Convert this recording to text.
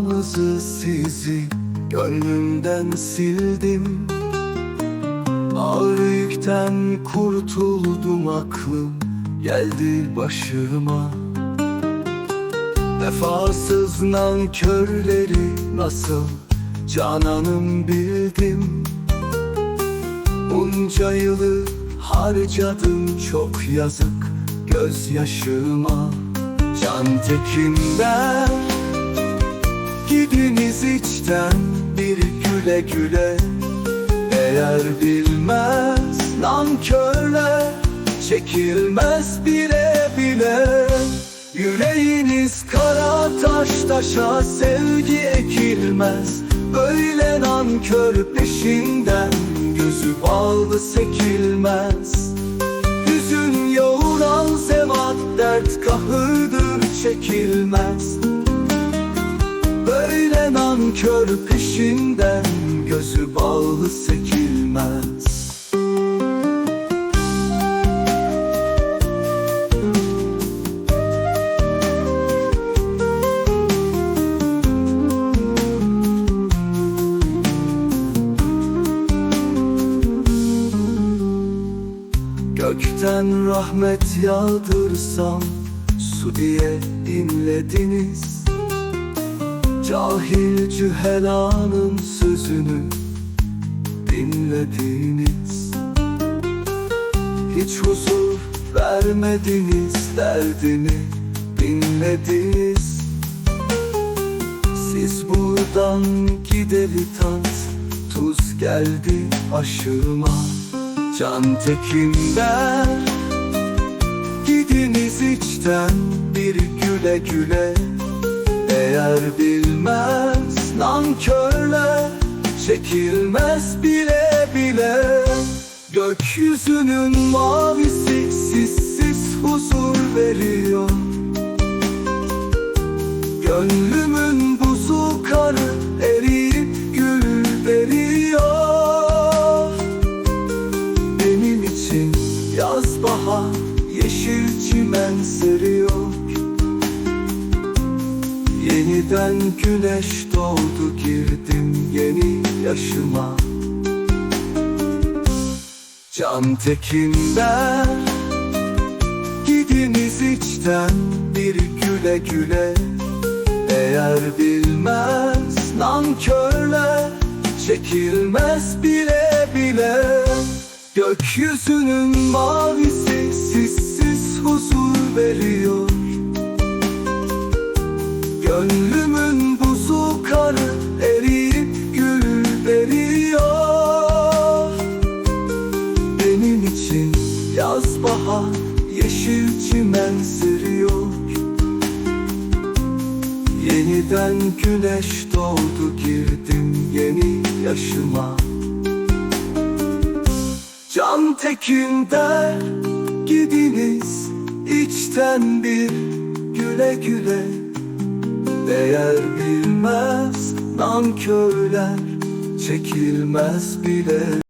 adınızı sizi Gönlümden sildim. Ağır yükten kurtuldum aklım Geldi başıma. Vefasız nankörleri nasıl Cananım bildim. Bunca yılı harcadım çok yazık Gözyaşıma Can tekinler Gidiniz içten bir güle güle. Eğer bilmez nankörler Çekilmez bile bile. Yüreğiniz kara taş taşa sevgi ekilmez. Böyle nankör peşinden gözü bağlı sekilmez. Hüzün yoğuran zevat dert kahırdır çekilmez. Böyle nankör peşinden gözü bağlı sekilmez Gökten rahmet yağdırsam Su diye inlediniz Cahil cühelanın sözünü dinlediniz. Hiç huzur vermediniz derdini dinlediniz. Siz buradan gideli tat tuz geldi aşıma Can tekinler Gidiniz içten bir güle güle. Eğer bilmez nankörler Çekilmez bile bile. Gökyüzünün mavisi sizsiz huzur veriyor. Gönlümün buzu karı eriyip gül veriyor. Benim için yaz bahar çimen seriyor. Yeniden güneş doğdu girdim yeni yaşıma. Can tekinler Gidiniz içten bir güle güle. Eğer bilmez nankörler Çekilmez bile bile. Gökyüzünün mavisi huzur veriyor. Gönlümün buzu karı eriyip gül veriyor. Benim için yaz bahar yeşil çimen seriyor. Yeniden güneş doğdu girdim yeni yaşıma. Can tekin der gidiniz içten bir güle güle Değer bilmez nankörler çekilmez bile